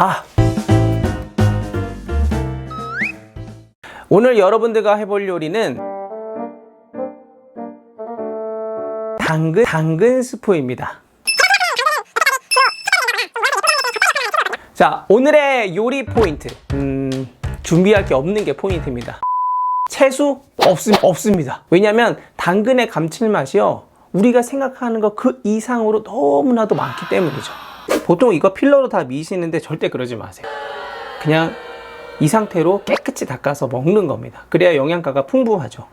아! 오늘 여러분들과 해볼 요리는 당근, 당근 스프입니다. 자, 오늘의 요리 포인트. 음, 준비할 게 없는 게 포인트입니다. 채소? 없음, 없습니다. 왜냐면 당근의 감칠맛이요. 우리가 생각하는 것 그 이상으로 너무나도 많기 때문이죠. 보통 이거 필러로 다 미시는데 절대 그러지 마세요. 그냥 이 상태로 깨끗이 닦아서 먹는 겁니다. 그래야 영양가가 풍부하죠.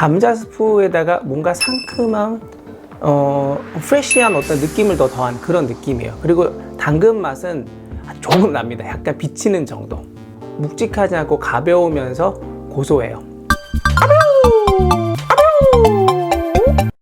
감자 스프에다가 뭔가 상큼한 어, 프레시한 어떤 느낌을 더 더한 그런 느낌이에요. 그리고 당근 맛은 조금 납니다. 약간 비치는 정도. 묵직하지 않고 가벼우면서 고소해요.